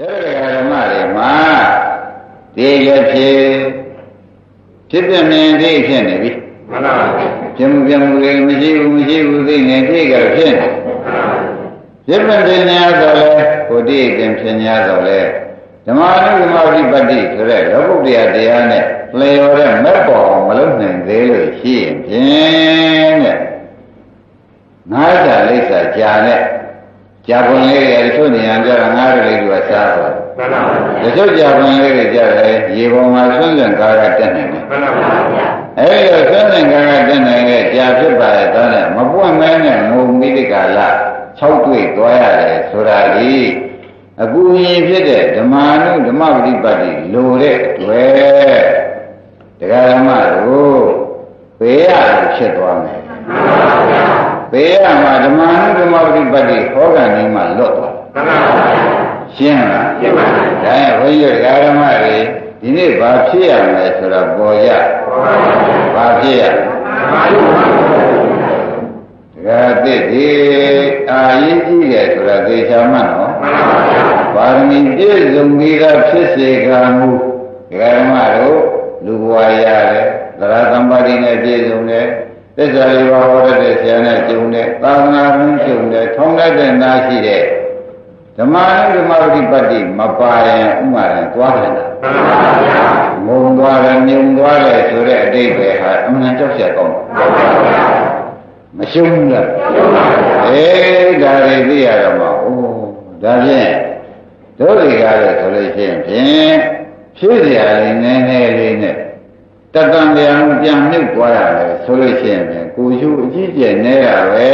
ရတဲ့ဓမ္မတွေမှာဒီလည်းဖြစ်ဖြစ်ပြမြင်သိဖြစ်နေပြီမှန်ပါပါပြမှုပြမှုတွေမရှိဘူးမရှိဘူးသိနေသိကြဖြစ်နေဖြစ်ပြတင်ညာဆိုလဲကိုတိအပြင်ဖြစ်ညာဆိုလဲဓမ္မအနုဓမ္မဝိပတ္တိဆိုတဲ့လောကုတ္တရာတရားနဲ့လျော်တဲ့မဲ့ပေါ်အောင်မလုပ်နိုင်သေးလို့ရှိရင်ဖြင့်တဲ့ငါးစာလိပ်စာကြာနဲ့ကြာပွန်လေးတွေတချို့နေရာကြတော့ငါး တွေလေးကစားသွားမှန်ပါပါတချို့ကြာပွန်လေးတွေကြတယ်ရေပေါ်မှာဆွန့်စွန့်ကားကတက်နေတယ်မှန်ပါပါအဲ့ဒီဆွမ်းသင်္ကာကတက်နိုင်တဲ့ကြာဖြစ်ပါရဲ့သားနဲ့မပွင့်မဲနဲ့ငုံပြီးဒီကလာ၆တွေ့သွားရတယ်ဆိုတာဒီအကူအညီဖြစ်တဲ့ဓမ္မနုဓမ္မပฏิပတ်တိလိုတဲ့အတွက်တရားဓမ္မတို့ဘေးရလို့ဖြစ်သွားမယ်ဘေးရမှာဓမ္မနုဓမ္မပฏิပတ်တိဟောကန်နေမှလွတ်သွားမှန်ပါပါ ရှင်းလားရှင်းပါပြီဒါရင်ဘုန်းကြီးတို့ဓမ္မတွေဒီနေ့ဘာဖြစ်ရမလဲဆိုတာပေါ်ရဘာဖြစ်ရလဲဒါတိဒီအာရင်ကြီးတယ်ဆိုတာသေချာမှတ်နော်ပါရမီပြည့်စုံပြီးသားဖြစ်စေကမူဓမ္မတို့လူဘဝရတယ်သရသမ္ပါတိနဲ့ပြည့်စုံတယ်သစ္စာလေးပါးဟောတဲ့ဆရာနဲ့ကျုံတယ်သာသနာ့ဘုံကျုံတယ်ထုံးတတ်တဲ့နာရှိတဲ့ ဓမ္မနုဓမ္မဝိပတ္တိမပါရင်ဥမာရင်သွားတယ်လားငုံသွားတယ်ညုံသွားတယ်ဆိုတဲ့အတိတ်ပဲဟာအမှန်တောက်ချက်ကောင်းပါမရှုံးဘူးလားအေးဒါတွေသိရတော့မှာဩဒါဖြင့်တို့တွေကားလို့ဆိုလို့ရှိရင်ဖြင့်ဖြည့်စရာလေးနည်းနည်းလေးနဲ့တတံပြန်ပြန်နှုတ်သွားရတယ်ဆိုလို့ရှိရင်ကိုရှုအကြည့်ကျဲနေတာပဲ